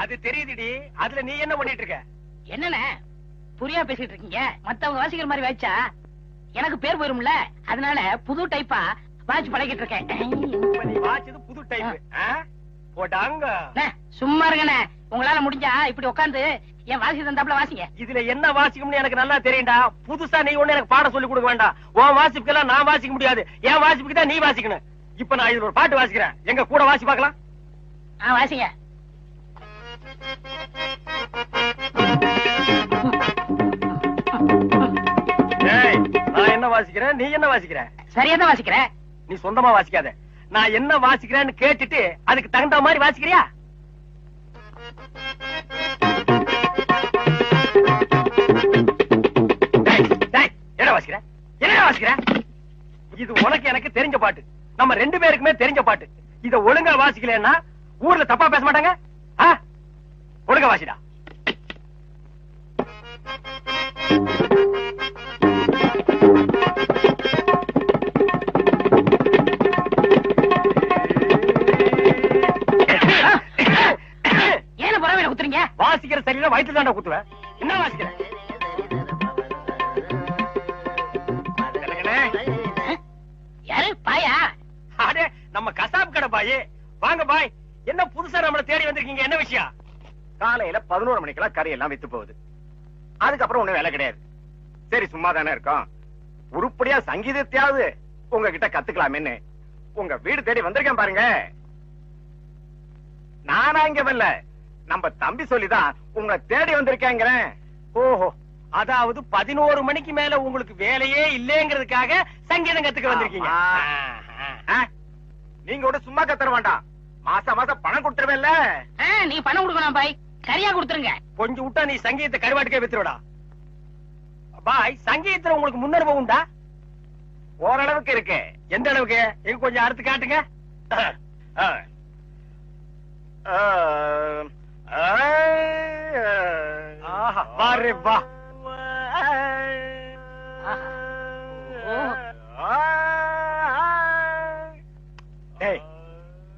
அது தெரியுதுடி. அதுல நீ என்ன பண்ணிட்டு இருக்க? என்னண்ணே? புரியா பேசிட்டு இருக்கீங்க. மத்தவங்க வாசிக்கிற மாதிரி வாய்ச்சா? எனக்கு பேர் போயிரும்ல? அதனால புது டைப்பா வாட்ச் பழகிட்டு இருக்கேன். வாச்சது புது டைப் போட்டாங்க சும்மா இருங்கண்ணே. உங்களால முடிஞ்சா இப்படி உட்காந்து என் வாசி தந்தாப்புல வாசிங்க. இதுல என்ன வாசிக்கும்னு எனக்கு நல்லா தெரியும்டா. புதுசா நீ ஒண்ணு எனக்கு பாடம் சொல்லி கொடுக்க வேண்டாம். உன் வாசிப்புக்கெல்லாம் நான் வாசிக்க முடியாது. என் வாசிப்புக்கு தான் நீ வாசிக்கணும். இப்ப நான் இதுல ஒரு பாட்டு வாசிக்கிறேன். எங்க கூட வாசி பார்க்கலாம். ஆ வாசிங்க. நான் என்ன வாசிக்கிறேன்? நீ என்ன வாசிக்கிற? சரியா தான் வாசிக்கிறேன் நீ சொந்தமா வாசிக்காத. நான் என்ன வாசிக்கிறேன்னு கேட்டுட்டு அதுக்கு தகுந்த மாதிரி வாசிக்கிறியா? என்ன வாசிக்கிற? என்ன வாசிக்கிற? இது உனக்கு எனக்கு தெரிஞ்ச பாட்டு. நம்ம ரெண்டு பேருக்குமே தெரிஞ்ச பாட்டு. இத ஒழுங்கா வாசிக்கலன்னா ஊர்ல தப்பா பேச மாட்டாங்க? ஒழுங்கா வாசிடா. ஏன புறவையில குத்துறீங்க? வாசிக்கிற சரியில்லை வயிற்று தாண்டா குத்துவேன். என்ன வாசிக்கிற? கணக்கனே, யாரு? பாயா? அடே நம்ம கசாப் கடை பாய். வாங்க பாய். என்ன புதுசா நம்மள தேடி வந்திருக்கீங்க? என்ன விஷயம்? காலையில பதினோரு மணிக்கெல்லாம் கறி எல்லாம் வித்து போகுது. அதுக்கப்புறம் ஒண்ணும் வேலை கிடையாது. சரி சும்மா தானே இருக்கோம். உருப்படியா சங்கீதத்தையாவது உங்ககிட்ட கத்துக்கலாமேன்னு உங்க வீடு தேடி வந்திருக்கேன் பாருங்க. நானா இங்க வரல. நம்ம தம்பி சொல்லிதான் உங்களை தேடி வந்திருக்கேங்கிறேன். ஓஹோ அதாவது பதினோரு மணிக்கு மேல உங்களுக்கு வேலையே இல்லைங்கிறதுக்காக சங்கீதம் கத்துக்க வந்திருக்கீங்க? நீங்க கூட சும்மா கத்துற வேண்டாம். மாசம் மாசம் பணம் கொடுத்துருவேன்ல. ஆ, நீ பணம் கொடுக்கணும் பாய். சரியா கொடுத்துருங்க. கொஞ்சம் விட்டா நீ சங்கீதத்தை கருவாட்டுக்கே வித்துருடா பாய் சங்கீதத்துல உங்களுக்கு முன்னனுபவம் உண்டா? ஓரளவுக்கு இருக்கு. எந்த அளவுக்கு? எங்க கொஞ்சம் அறுத்து காட்டுங்க. ஆ. ஆ. ஆ. ஆஹா, வாரே வா.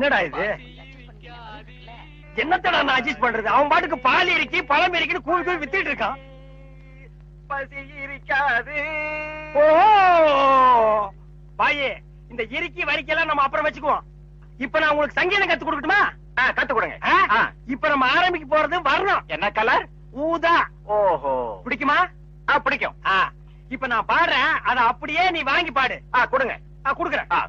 என்னடா இது? என்னத்தடா நான் அட்ஜஸ்ட் பண்றது? அவன் பாட்டுக்கு பால் இறக்கி பழம் இறக்கின்னு கூவி கூவி வித்துட்டு இருக்கான். பசி இருக்காது. ஓ! பாயே இந்த இறுக்கி வரிக்கெல்லாம் நம்ம அப்புறம் வச்சுக்குவோம். இப்ப நான் உங்களுக்கு சங்கீதம் கத்து கொடுக்கட்டுமா? ஆ, கத்து கொடுங்க. இப்ப நம்ம ஆரம்பிக்க போறது வரணும். என்ன கலர் ஊதா. ஓஹோ. பிடிக்குமா? ஆ பிடிக்கும். ஆ, இப்ப நான் பாடுறேன். அத அப்படியே நீ வாங்கி பாடு. ஆ கொடுங்க. ஆ, குடுக்குறேன். ஆ.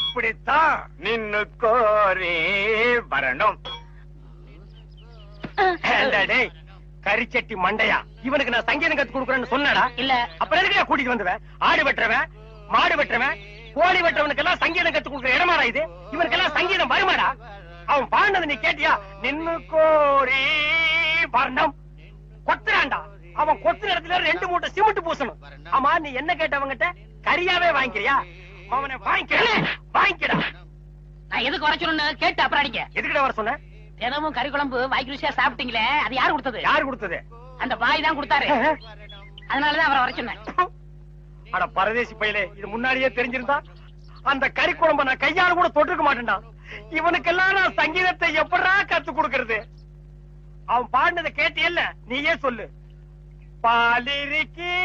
அப்படித்தான் நின்னு கோரி வரணும். கரிச்சட்டி மண்டையா? இவனுக்கு நான் சங்கீதம் கத்து கொடுக்குறேன்னு சொன்னடா? இல்ல. அப்புறம் எதுக்கு கூட்டிட்டு வந்துவேன்? ஆடு வெட்டுறவன் மாடு வெட்டுறவன் கோழி வெட்டுறவனுக்கெல்லாம் சங்கீதம் கத்து கொடுக்குற இடமாடா இது? இவனுக்கெல்லாம் சங்கீதம் வருமாடா? அவன் பாடினது நீ கேட்டியா? நின்னு கோரி வர்ணம். கொத்துறான்டா. அவன் கொத்துற இடத்துல ரெண்டு மூட்டை சிமெண்ட் பூசணும். ஆமா நீ என்ன கேட்டவங்கிட்ட? கரியாவே வாங்கிக்கிறியா? அவனை வாங்கிக்க வாங்கிக்கடா. நான் எதுக்கு வர கேட்டு அப்புறம் அடிங்க. எதுக்குடா வர சொன்ன? தினமும் கறி குழம்பு வாய்க்கு ருசியா சாப்பிட்டீங்களே அது யாரு கொடுத்தது? யாரு கொடுத்தது? அந்த பாய் தான் கொடுத்தாரு. அதனாலதான் அவரை வர சொன்னேன். அட பரதேசி பையலே இது முன்னாடியே தெரிஞ்சிருந்தா? அந்த கறி குழம்ப நான் கையால கூட தொட்டிருக்க மாட்டேன்டா. இவனுக்கெல்லாம் நான் சங்கீதத்தை எப்படா கத்து கொடுக்கறது? அவன் பாடினதை கேட்டியல்ல நீயே சொல்லு. பாலிருக்கி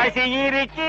பசி இருக்கு